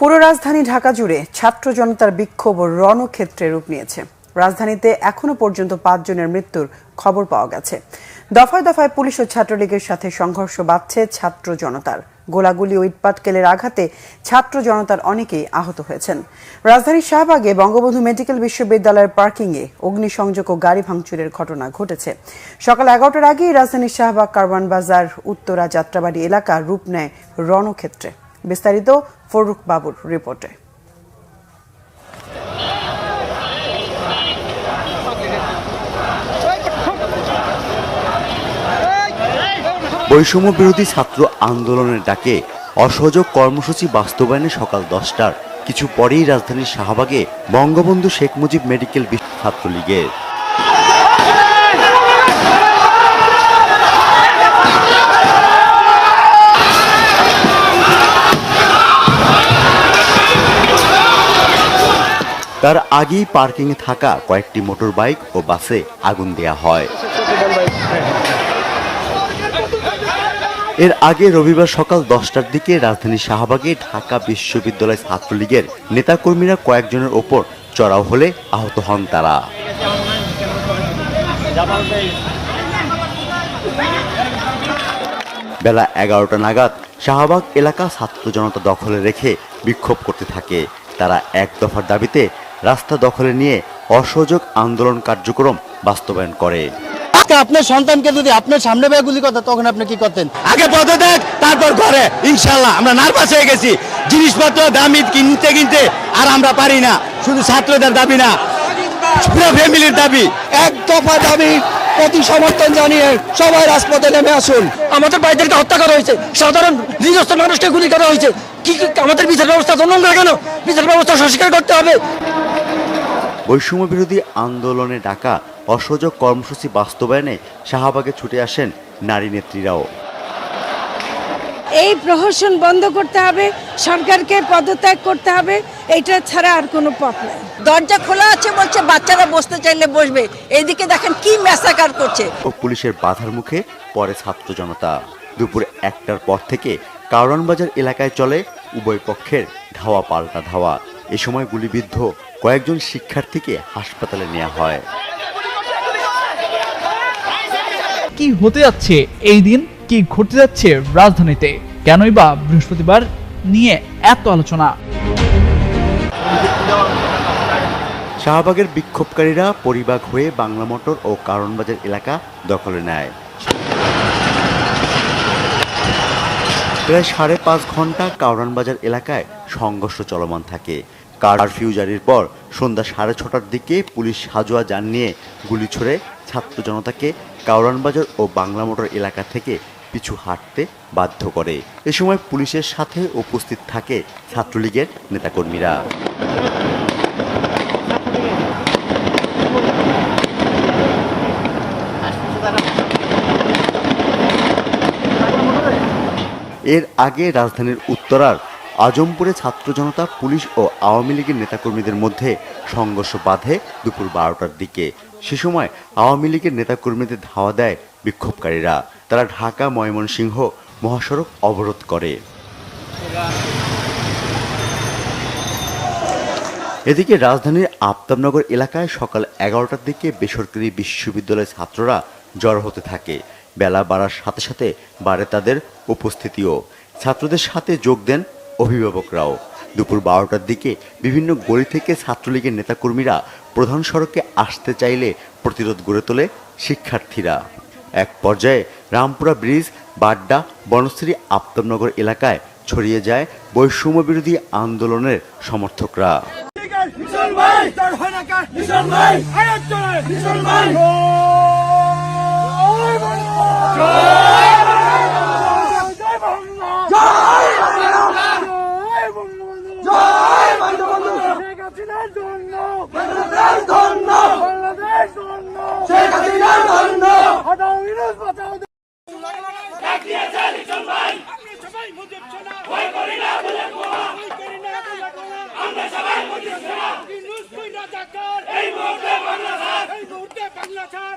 পুরো রাজধানী ঢাকা জুড়ে ছাত্র জনতার বিক্ষোভ রণক্ষেত্রে রূপ নিয়েছে। রাজধানীতে এখনও পর্যন্ত পাঁচজনের মৃত্যুর খবর পাওয়া গেছে। দফায় দফায় পুলিশ ও ছাত্রলীগের সাথে সংঘর্ষ বাড়ছে ছাত্র জনতার। গোলাগুলি ও ইটপাটকেলের আঘাতে ছাত্র জনতার অনেকেই আহত হয়েছেন। রাজধানীর শাহবাগে বঙ্গবন্ধু মেডিকেল বিশ্ববিদ্যালয়ের পার্কিংয়ে অগ্নিসংযোগ ও গাড়ি ভাঙচুরের ঘটনা ঘটেছে। সকাল এগারোটার আগেই রাজধানীর শাহবাগ কারওয়ান বাজার উত্তরা যাত্রাবাড়ি এলাকা রূপ নেয় রণক্ষেত্রে। বিস্তারিত ফরুক বাবুর রিপোর্টে। বৈষম্য বিরোধী ছাত্র আন্দোলনের ডাকে অসহযোগ কর্মসূচি বাস্তবায়নে সকাল দশটার। কিছু পরেই রাজধানীর শাহবাগে বঙ্গবন্ধু শেখ মুজিব মেডিকেল ছাত্রলীগের। তার আগেই পার্কিংয়ে থাকা কয়েকটি মোটর বাইক ও বাসে আগুন দেয়া হয়। এর আগে রবিবার সকাল দশটার দিকে রাজধানী শাহবাগে ঢাকা বিশ্ববিদ্যালয় ছাত্রলীগের নেতাকর্মীরা কয়েকজনের ওপর চড়াও হলে আহত হন তারা। বেলা এগারোটা নাগাদ শাহবাগ এলাকা ছাত্র জনতা দখলে রেখে বিক্ষোভ করতে থাকে। তারা এক দফার দাবিতে রাস্তা দখলে নিয়ে অসহযোগ আন্দোলন কার্যক্রম বাস্তবায়ন করে। আজকে আপনার সন্তানকে যদি আপনার সামনে বেয়ে গুলি করতে তখন আপনি কি করতেন? আগে পদত্যাগ তারপর ঘরে। ইনশাল্লাহ আমরা নার্ভাস হয়ে গেছি। জিনিসপত্র দামি কিনতে কিনতে আর আমরা পারি না। শুধু ছাত্রদের দাবি না পুরো ফ্যামিলির দাবি। এক দফা দাবি প্রতি সমর্থন জানিয়ে সবাই রাজপথে নেমে আসুন। আমাদের ভাইদেরকে হত্যা করা হয়েছে। সাধারণ নিজস্ব মানুষকে গুলি করা হয়েছে। কি কি- আমাদের বিচার ব্যবস্থা তন্ন কেন? বিচার ব্যবস্থা সংস্কার করতে হবে। বৈষম্য বিরোধী আন্দোলনে ডাকা অসহযোগ কর্মসূচি বাস্তবায়নে শাহবাগে ছুটে আসেন নারী নেত্রীরাও। এই প্রহসন বন্ধ করতে হবে সরকারকে পদত্যাগ করতে হবে এটা ছাড়া আর কোনো পথ নাই। দরজা খোলা আছে বলছে বাচ্চারা বসতে চাইলে বসবে। এইদিকে দেখেন কি মেসাকার করছে। ও পুলিশের বাধার মুখে পরে ছাত্র জনতা। দুপুর একটার পর থেকে কারওয়ান বাজার এলাকায় চলে উভয় পক্ষের ধাওয়া পাল্টা ধাওয়া। এ সময় গুলিবিদ্ধ কয়েকজন শিক্ষার্থীকে হাসপাতালে নেওয়া হয়। কি হতে যাচ্ছে এই দিন? কি ঘটতে যাচ্ছে রাজধানীতে? কেনই বা বৃহস্পতিবার নিয়ে এত আলোচনা? শাহবাগের বিক্ষোভকারীরা পরিবাগ হয়ে বাংলা মোটর ও কারণবাজার এলাকা দখলে নেয়। প্রায় সাড়ে পাঁচ ঘণ্টা কারওয়ান বাজার এলাকায় সংঘর্ষ চলমান থাকে। কারফিউ জারির পর সন্ধ্যা সাড়ে ছটার দিকে পুলিশ সাজোয়া যান নিয়ে গুলি ছড়ে ছাত্র জনতাকে কারওয়ান বাজার ও বাংলা মোটর এলাকা থেকে পিছু হাঁটতে বাধ্য করে। এ সময় পুলিশের সাথে উপস্থিত থাকে ছাত্রলীগের নেতাকর্মীরা। এর আগে রাজধানীর উত্তরার আজমপুরে ছাত্র জনতা, পুলিশ ও আওয়ামী লীগের নেতাকর্মীদের মধ্যে সংঘর্ষ বাধে দুপুর বারোটার দিকে। সে সময় আওয়ামী লীগের নেতাকর্মীদের ধাওয়া দেয় বিক্ষোভকারীরা। তারা ঢাকা, ময়মনসিংহ মহাসড়ক অবরোধ করে। এদিকে রাজধানীর আফতাবনগর এলাকায় সকাল এগারোটার দিকে বেসরকারি বিশ্ববিদ্যালয়ের ছাত্ররা জড়ো হতে থাকে। বেলা বাড়ার সাথে সাথে বাড়ে তাদের উপস্থিতিও। ছাত্রদের সাথে যোগ দেন অভিভাবকরাও। দুপুর বারোটার দিকে বিভিন্ন গলি থেকে ছাত্রলীগের নেতাকর্মীরা প্রধান সড়কে আসতে চাইলে প্রতিরোধ গড়ে তোলে শিক্ষার্থীরা। এক পর্যায়ে রামপুরা ব্রিজ, বাড্ডা, বনশ্রী, আফতাবনগর এলাকায় ছড়িয়ে যায় বৈষম্য বিরোধী আন্দোলনের সমর্থকরা। এই মুহূর্তে বাংলা ছাড়। এই মুহূর্তে বাংলা ছাড়।